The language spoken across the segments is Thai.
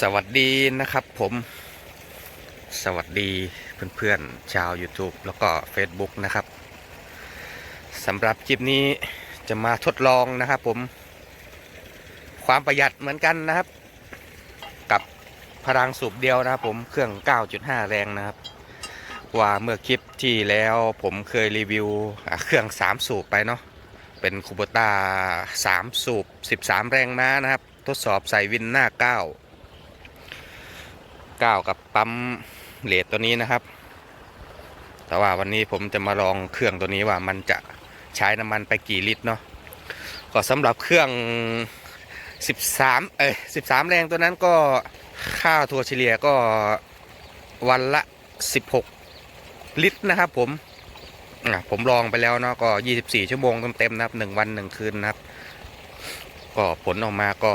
สวัสดีนะครับผมสวัสดีเพื่อนๆชาว YouTube แล้วก็ Facebook นะครับสำหรับคลิปนี้จะมาทดลองนะครับผม ความประหยัดเหมือนกันนะครับ กับพลังสูบเดียวนะครับผมเครื่อง 9.5 แรงนะครับ ว่าเมื่อคลิปที่แล้วผมเคยรีวิวเครื่อง 3 สูบไปเนาะเป็นคูโบต้า3สูบ 13 แรงม้านะครับ ทดสอบใส่วินหน้า 9 9กับปั๊มเลดตัวนี้นะครับ แต่ว่าวันนี้ผมจะมาลองเครื่องตัวนี้ว่ามันจะใช้น้ำมันไปกี่ลิตรเนาะก็สำหรับเครื่อง 13 เอ้ย13 แรงตัวนั้นก็ค่าทัวเฉลี่ยก็วันละ 16 ลิตรนะครับผมผมลองไปแล้วเนาะก็ 24 ชั่วโมงเต็มๆนะครับ 1 วัน 1 คืนนะครับ ก็ผลออกมาก็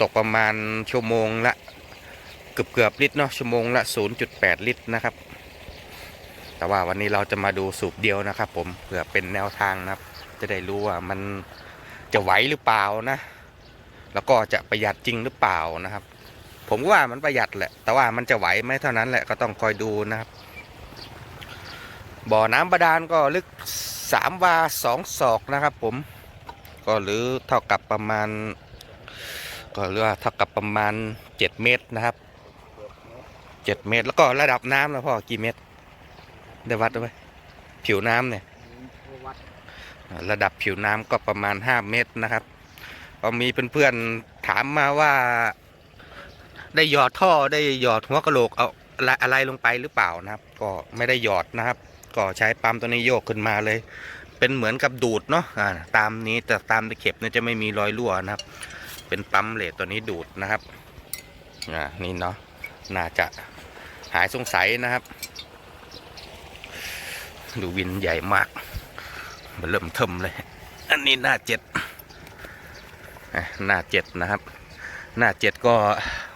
ตกประมาณชั่วโมงละ เกือบเกือบลิตรเนาะชั่วโมงละ 0.8 ลิตรนะครับ แต่ว่าวันนี้เราจะมาดูสูบเดียวนะครับ ผมเพื่อเป็นแนวทางนะครับ จะได้รู้ว่ามันจะไหวหรือเปล่านะ แล้วก็จะประหยัดจริงหรือเปล่านะครับ ผมก็ว่ามันประหยัดแหละ แต่ว่ามันจะไหวไหมเท่านั้นแหละก็ต้องคอยดูนะครับ บ่อน้ำบาดาลก็ลึก 3 วา 2 ศอกนะครับ ผมก็หรือเท่ากับประมาณ ก็เรียกว่าเท่ากับประมาณ 7 เมตรนะครับ เจ็ดเมตร แล้วก็ระดับน้ำแล้วพ่อกี่เมตรได้วัดด้วยผิวน้ำเนี่ยระดับผิวน้ำก็ประมาณ5เมตรนะครับก็มีเพื่อนๆถามมาว่า ได้หยอดท่อได้หยอดหัวกะโหลกเอาอะไรลงไปหรือเปล่านะครับ ก็ไม่ได้หยอดนะครับ ก็ใช้ปั๊มตัวนี้โยกขึ้นมาเลย เป็นเหมือนกับดูดเนาะอ่าตามนี้แต่ตามตะเข็บเนี่ยจะไม่มีรอยรั่วนะครับ เป็นปั๊มเหล็กตัวนี้ดูดนะครับอ่านี่เนาะน่าจะ หายสงสัยนะครับ ดูวินใหญ่มากมันเริ่มเทิมเลย อันนี้หน้าเจ็ดหน้าเจ็ดนะครับ หน้าเจ็ดก็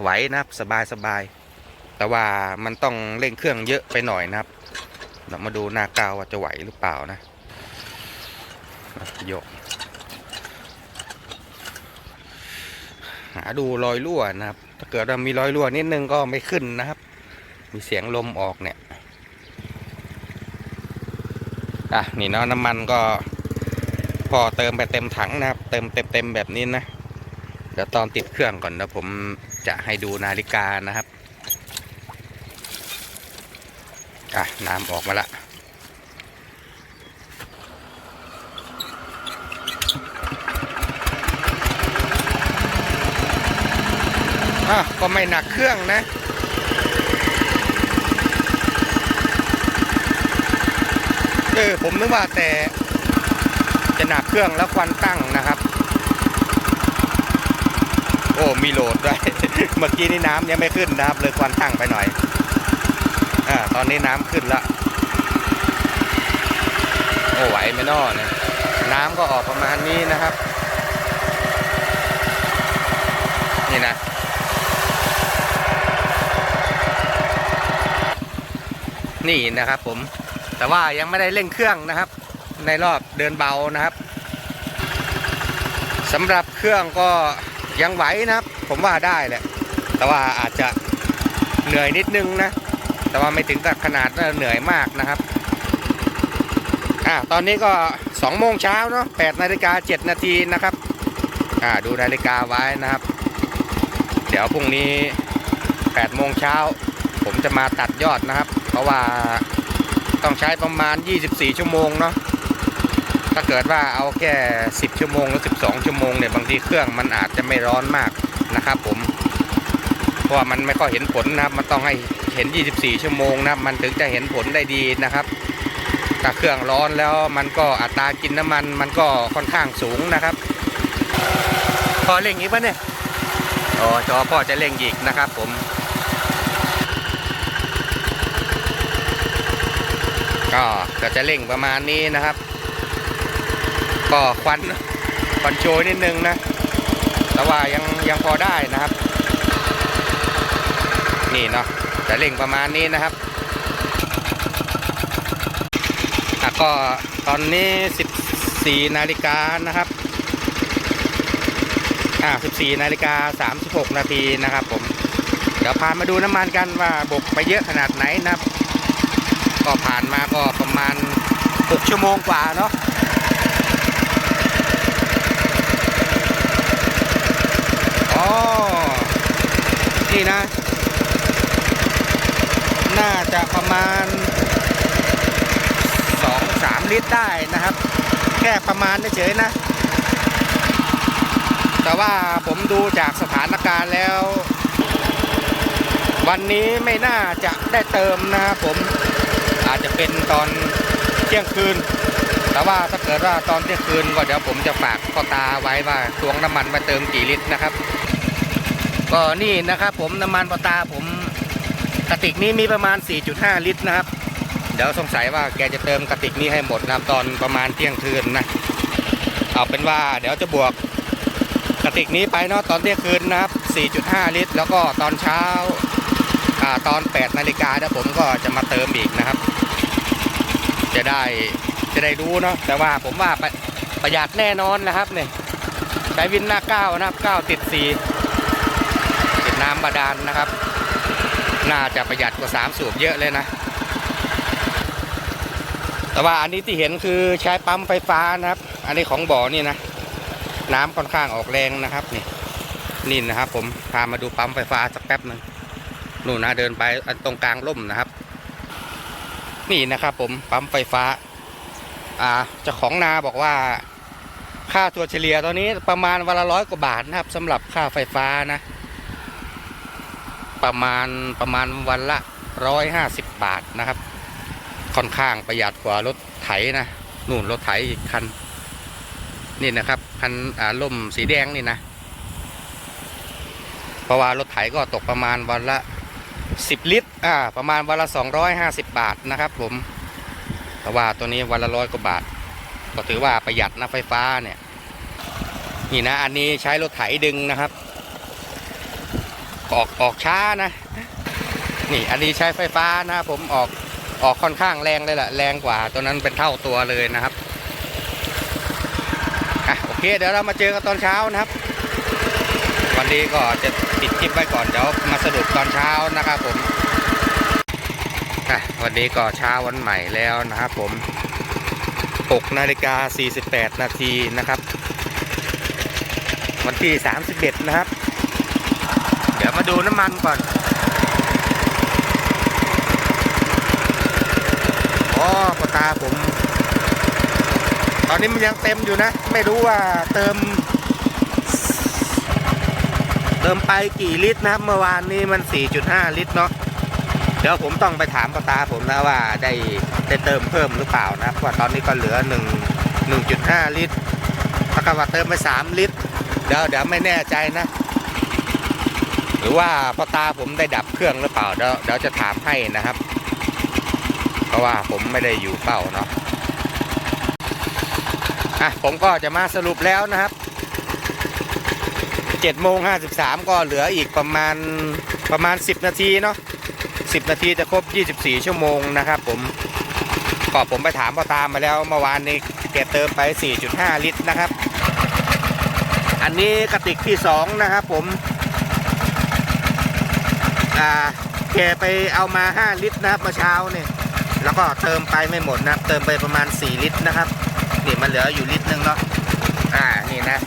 ไหวนะครับสบายสบาย แต่ว่ามันต้องเร่งเครื่องเยอะไปหน่อยนะครับ เรามาดูหน้าเก้าว่าจะไหวหรือเปล่านะโยกหาดูรอยรั่วนะครับ ถ้าเกิดว่ามีรอยรั่วนิดนึงก็ไม่ขึ้นนะครับ มีเสียงลมออกเนี่ย อะ นี่เนาะน้ำมันก็ พอเติมไปเต็มถังนะครับ เติมเต็มเต็มๆแบบนี้นะ เดี๋ยวตอนติดเครื่องก่อนนะผมจะให้ดูนาฬิกานะครับ อะ น้ำออกมาละอะก็ไม่หนักเครื่องนะ เออผมนึกว่าแต่จะหนักเครื่องแล้วควันตั้งนะครับ โอ้มีโหลดด้วย เมื่อกี้นี่น้ำยังไม่ขึ้นนะครับ เลยควันตั้งไปหน่อยอ่าตอนนี้น้ำขึ้นละโอ้ไหวไม่นอนี่ยน้ำก็ออกประมาณนี้นะครับ นี่นะนี่นะครับผม แต่ว่ายังไม่ได้เร่งเครื่องนะครับ ในรอบเดินเบานะครับสำหรับเครื่องก็ยังไหวนะครับ ผมว่าได้แหละแต่ว่าอาจจะเหนื่อยนิดนึงนะ แต่ว่าไม่ถึงกับขนาดเหนื่อยมากนะครับอ่าตอนนี้ก็2โมงเช้าเนาะ8นาฬิกา7นาทีนะครับอ่าดูนาฬิกาไว้นะครับ เดี๋ยวพรุ่งนี้8โมงเช้าผมจะมาตัดยอดนะครับ เพราะว่า ต้องใช้ประมาณ 24 ชั่วโมงเนาะถ้าเกิดว่าเอาแค่ 10 ชั่วโมงหรือ 12 ชั่วโมงเนี่ยบางทีเครื่องมันอาจจะไม่ร้อนมากนะครับผมเพราะมันไม่ค่อยเห็นผลนะครับมันต้องให้เห็น 24 ชั่วโมงนะครับมันถึงจะเห็นผลได้ดีนะครับถ้าเครื่องร้อนแล้วมันก็อัตรากินน้ำมันมันก็ค่อนข้างสูงนะครับ พอเร่งอีกปะเนี่ยอ๋อจอพ่อจะเร่งอีกนะครับผม ก็ก็จะเร่งประมาณนี้นะครับ ก็ควันควันโชยนิดนึงนะ แต่ว่ายังยังพอได้นะครับ นี่เนาะจะเร่งประมาณนี้นะครับก็ตอนนี้ 14 นาฬิกานะครับ อ่า 14 นาฬิกา 36 นาทีนะครับผม เดี๋ยวพามาดูน้ำมันกันว่าบกไปเยอะขนาดไหนนะครับ ก็ผ่านมาก็ประมาณ 6 ชั่วโมงกว่าเนาะอ๋อ นี่นะ น่าจะประมาณ 2-3 ลิตรได้นะครับ แค่ประมาณเฉยๆนะ แต่ว่าผมดูจากสถานการณ์แล้ววันนี้ไม่น่าจะได้เติมนะครับผม อาจจะเป็นตอนเที่ยงคืน แต่ว่าถ้าเกิดว่าตอนเที่ยงคืนก็เดี๋ยวผมจะฝากพ่อตาไว้ว่าตวงน้ำมันมาเติมกี่ลิตรนะครับ ก็นี่นะครับผมน้ำมันพ่อตาผมกระติกนี้มีประมาณ 4.5 ลิตรนะครับ เดี๋ยวสงสัยว่าแกจะเติมกระติกนี้ให้หมดนะตอนประมาณเที่ยงคืนนะเอาเป็นว่าเดี๋ยวจะบวกกระติกนี้ไปเนาะตอนเที่ยงคืนนะครับ 4.5 ลิตร แล้วก็ตอนเช้าอ่าตอน 8 นาฬิกาเดี๋ยวผมก็จะมาเติมอีกนะครับ จะได้จะได้รู้เนาะแต่ว่าผมว่าประประหยัดแน่นอนนะครับเนี่ยใช้วินหน้า9นะครับ9ติด4ติดน้ำบาดาลนะครับ น่าจะประหยัดกว่า3สูบเยอะเลยนะ แต่ว่าอันนี้ที่เห็นคือใช้ปั๊มไฟฟ้านะครับ อันนี้ของบ่อนี่นะ น้ำค่อนข้างออกแรงนะครับนี่นี่นะครับ ผมพามาดูปั๊มไฟฟ้าสักแป๊บหนึ่งนู่นนะเดินไปอันตรงกลางร่มนะครับ นี่นะครับผมปั๊มไฟฟ้า อ่าเจ้าของนาบอกว่า ค่าตัวเฉลี่ยตอนนี้ประมาณวันละร้อยกว่าบาทนะครับสำหรับค่าไฟฟ้านะ ประมาณประมาณวันละร้อยห้าสิบบาทนะครับ ค่อนข้างประหยัดกว่ารถไถนะนู่นรถไถอีกคันนี่นะครับคันอ่าล่มสีแดงนี่นะเพราะว่ารถไถก็ตกประมาณวันละ 10 ลิตรอ่าประมาณวันละ 250 บาทนะครับผมแต่ว่าตัวนี้วันละร้อยกว่าบาท ก็ถือว่าประหยัดนะไฟฟ้าเนี่ย นี่นะ อันนี้ใช้รถไถดึงนะครับออกออกช้านะ นี่อันนี้ใช้ไฟฟ้านะผมออกออกค่อนข้างแรงเลยแหละแรงกว่าตัวนั้นเป็นเท่าตัวเลยนะครับอะโอเคเดี๋ยวเรามาเจอกันตอนเช้านะครับ วันนี้ก็จะปิดคลิปไว้ก่อนเดี๋ยวมาสรุปตอนเช้านะครับผมวันนี้ก็เช้าวันใหม่แล้วนะครับผม6นาฬิกา 48 นาทีนะครับ วันที่ 31 นะครับ เดี๋ยวมาดูน้ำมันก่อนอ๋อปตาผม ตอนนี้มันยังเต็มอยู่นะ ไม่รู้ว่าเติม เติมไปกี่ลิตรนะครับเมื่อวานนี้มัน 4.5 ลิตรเนาะเดี๋ยวผมต้องไปถามปตาผมนะว่าได้ได้เติมเพิ่มหรือเปล่านะครับว่าตอนนี้ก็เหลือ 1 1.5 ลิตรถ้ากับว่าเติมไป 3 ลิตร เดี๋ยวเดี๋ยวไม่แน่ใจนะ หรือว่าปตาผมได้ดับเครื่องหรือเปล่าเดี๋ยวเดี๋ยวจะถามให้นะครับ เพราะว่าผมไม่ได้อยู่เป้าเนาะอะผมก็จะมาสรุปแล้วนะครับ 7โมง53ก็เหลืออีกประมาณประมาณ10นาทีเนาะ10นาทีจะครบ24ชั่วโมงนะครับผมก็ผมไปถามพ่อตามมาแล้วเมื่อวานนี้แกเติมไป 4.5 ลิตรนะครับ อันนี้กระติกที่ 2 นะครับผม อ่าแกไปเอามา 5 ลิตรนะครับเมื่อเช้าเนี่ย แล้วก็เติมไปไม่หมดนะเติมไปประมาณ 4 ลิตรนะครับ นี่มันเหลืออยู่ลิตรนึงเนาะ อ่า นี่นะ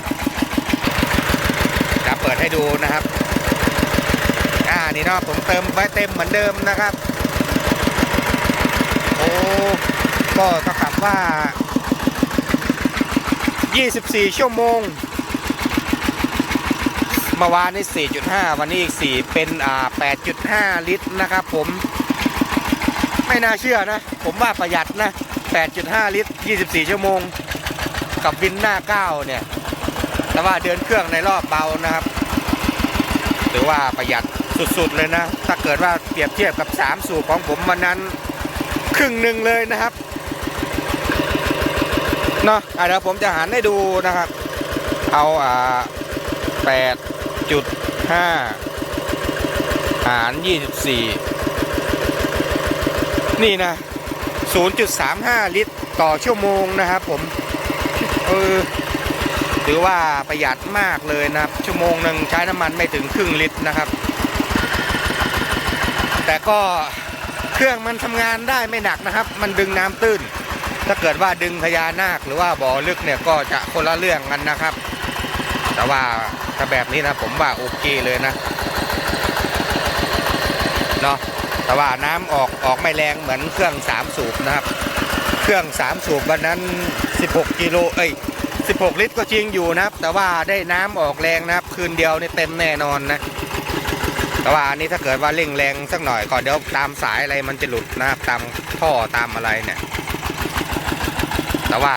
เปิดให้ดูนะครับ อ่า นี่เนาะผมเติมไว้เต็มเหมือนเดิมนะครับ โอ้ ก็เท่ากับว่า 24 ชั่วโมง เมื่อวานนี่4.5 วันนี้อีก 4 เป็น อ่า 8.5 ลิตรนะครับผม ไม่น่าเชื่อนะ ผมว่าประหยัดนะ 8.5 ลิตร 24 ชั่วโมง กับวินหน้า 9 เนี่ยแต่ว่าเดินเครื่องในรอบเบานะครับ ถือว่าประหยัดสุดๆเลยนะ ถ้าเกิดว่าเปรียบเทียบกับ 3 สูบของผมวันนั้น ครึ่งหนึ่งเลยนะครับเนาะะเดี๋ยวผมจะหันให้ดูนะครับ เอาอ่า8.5หาร24นี่นะ 0.35 ลิตรต่อชั่วโมงนะครับผม เออ ถือว่าประหยัดมากเลยนะครับ ชั่วโมงหนึ่งใช้น้ำมันไม่ถึงครึ่งลิตรนะครับ แต่ก็เครื่องมันทำงานได้ไม่หนักนะครับ มันดึงน้ำตื้น ถ้าเกิดว่าดึงพญานาคหรือว่าบ่อลึกเนี่ยก็จะคนละเรื่องกันนะครับ แต่ว่าถ้าแบบนี้นะผมว่าโอเคเลยนะเนาะแต่ว่าน้ำออกออกไม่แรงเหมือนเครื่อง3สูบนะครับ เครื่อง3สูบวันนั้น 16กิโลเอ้ย 16 ลิตรก็จริงอยู่นะครับ แต่ว่าได้น้ำออกแรงนะครับ คืนเดียวนี่เต็มแน่นอนนะ แต่ว่าอันนี้ถ้าเกิดว่าเร่งแรงสักหน่อยก่อนเดี๋ยวตามสายอะไรมันจะหลุดนะครับตามท่อตามอะไรเนี่ย แต่ว่า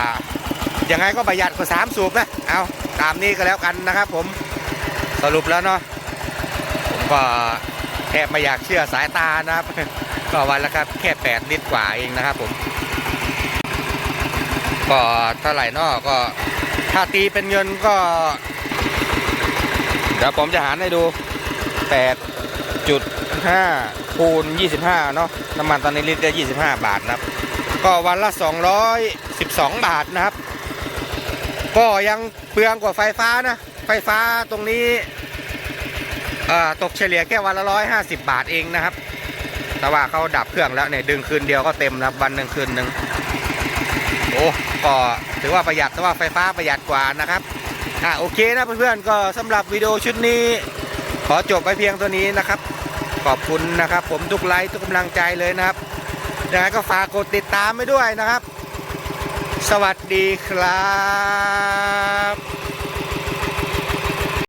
ยังไงก็ประหยัดกว่าสามสูบนะ เอาตามนี้ก็แล้วกันนะครับผมสรุปแล้วเนาะผมก็แทบไม่อยากเชื่อสายตานะครับก็วันละครับแค่ 8 ลิตรกว่าเองนะครับผม ก็เท่าไหร่นอก็ถ้าตีเป็นเงินก็ เดี๋ยวผมจะหารให้ดู8.5คูณ25เนาะน้ำมันตอนนี้ลิตรละ25บาทนะครับ ก็วันละ212บาทนะครับ ก็ยังเปลืองกว่าไฟฟ้านะ ไฟฟ้าตรงนี้ตกเฉลี่ยแค่วันละ150บาทเองนะครับ แต่ว่าเขาดับเครื่องแล้วเนี่ยดึงคืนเดียวก็เต็มแล้ววันหนึ่งคืนหนึ่ง โอ้ก็ถือว่าประหยัดแต่ว่าไฟฟ้าประหยัดกว่านะครับอะโอเคนะเพื่อนๆก็สำหรับวิดีโอชุดนี้ ขอจบไปเพียงตัวนี้นะครับ ขอบคุณนะครับ ผมทุกไลค์ทุกกำลังใจเลยนะครับยังไงก็ฝากกดติดตามไปด้วยนะครับ สวัสดีครับ